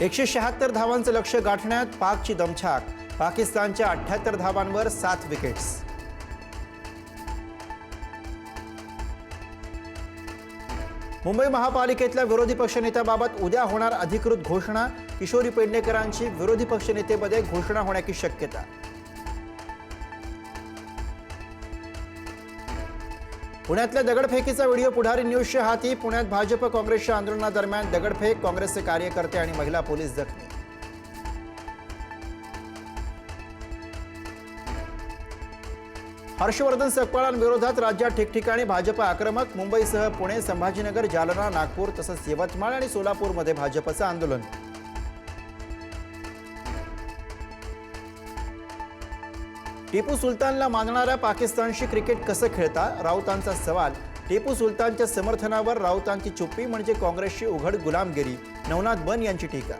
एकशे शहात्तर धावांचं लक्ष गाठण्यात पाकची दमछाक. पाकिस्तानच्या अठ्ठ्याहत्तर धावांवर सात विकेट्स. मुंबई महापालिकेतल्या विरोधी पक्षनेत्याबाबत उद्या होणार अधिकृत घोषणा. किशोरी पेडणेकरांची विरोधी पक्षनेतेपदे घोषणा होण्याची शक्यता. पुण्यातल्या दगडफेकीचा व्हिडिओ पुढारी न्यूजच्या हाती. पुण्यात भाजप काँग्रेसच्या आंदोलनादरम्यान दगडफेक काँग्रेसचे कार्यकर्ते आणि महिला पोलीस जखमी. हर्षवर्धन सकपाळांविरोधात राज्यात ठिकठिकाणी भाजप आक्रमक. मुंबईसह पुणे संभाजीनगर जालना नागपूर तसंच यवतमाळ आणि सोलापूरमध्ये भाजपचं आंदोलन. टिपू सुलतानला मानणाऱ्या पाकिस्तानशी क्रिकेट कसं खेळता राऊतांचा सवाल. टिपू सुलतानच्या समर्थनावर राऊतांची चुप्पी म्हणजे काँग्रेसची उघड गुलामगिरी. नवनाथ बन यांची टीका.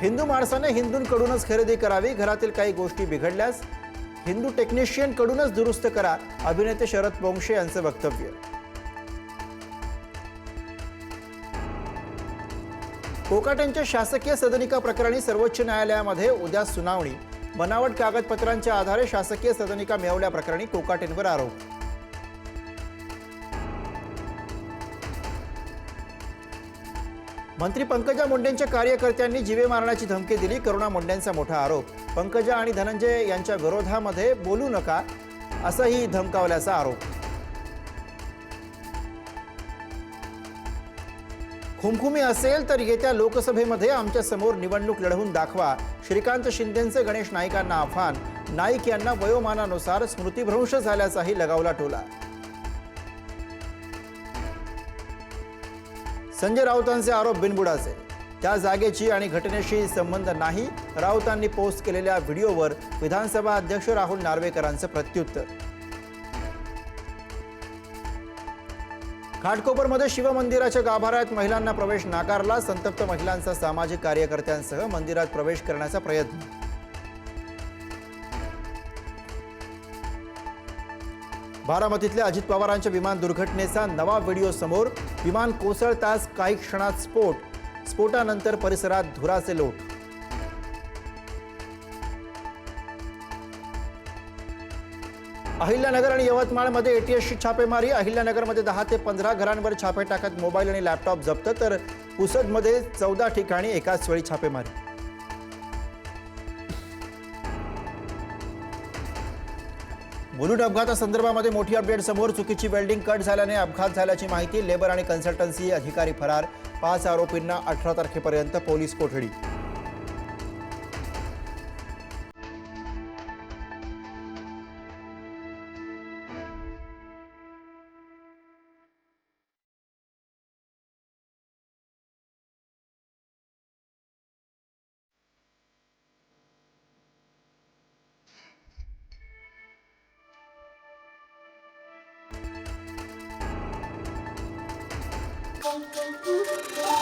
हिंदू माणसाने हिंदूंकडूनच खरेदी करावी घरातील काही गोष्टी बिघडल्यास? हिंदू टेक्निशियन कडूनच दुरुस्त करा अभिनेते शरद पोंक्षे यांचं वक्तव्य. कोकाटेंच्या शासकीय सदनिका प्रकरणी सर्वोच्च न्यायालयामध्ये उद्या सुनावणी. बनावट कागदपत्रांच्या आधारे शासकीय सदनिका मिळवल्याप्रकरणी कोकाटेंवर आरोप. मंत्री पंकजा मुंडेंच्या कार्यकर्त्यांनी जीवे मारण्याची धमकी दिली करुणा मुंडेंचा मोठा आरोप. पंकजा आणि धनंजय यांच्या विरोधामध्ये बोलू नका असंही धमकावल्याचा आरोप. खुमखुमी असेल तर येत्या लोकसभेमध्ये आमच्यासमोर निवडणूक लढवून दाखवा. श्रीकांत शिंदेंचं गणेश नाईकांना आव्हान. नाईक यांना वयोमानानुसार स्मृतिभ्रंश झाल्याचाही लगावला टोला. संजय राऊतांचे आरोप बिनबुडाचे. त्या जागेची आणि घटनेशी संबंध नाही. राऊतांनी पोस्ट केलेल्या व्हिडिओवर विधानसभा अध्यक्ष राहुल नार्वेकरांचं प्रत्युत्तर. घाटकोपरमध्ये शिवमंदिराच्या गाभाऱ्यात महिलांना प्रवेश नाकारला. संतप्त महिलांचा सामाजिक कार्यकर्त्यांसह मंदिरात प्रवेश करण्याचा प्रयत्न. बारामतीतल्या अजित पवारांच्या विमान दुर्घटनेचा नवा व्हिडिओ समोर. विमान कोसळताच काही क्षणात स्फोट. स्फोटानंतर परिसरात धुराचे लोट. अहिल्यानगर आणि यवतमाळमध्ये एटीएसची छापेमारी. अहिल्यानगरमध्ये दहा ते पंधरा घरांवर छापे टाकत मोबाईल आणि लॅपटॉप जप्त तर पुसदमध्ये चौदा ठिकाणी एकाच वेळी छापेमारी. बुलूट अपघातासंदर्भामध्ये मोठी अपडेट समोर. चुकीची वेल्डिंग कट झाल्याने अपघात झाल्याची माहिती लेबर आणि कन्सल्टन्सी अधिकारी फरार. पाच आरोपींना अठरा तारखेपर्यंत पोलीस कोठडी. Boom, boom, boom.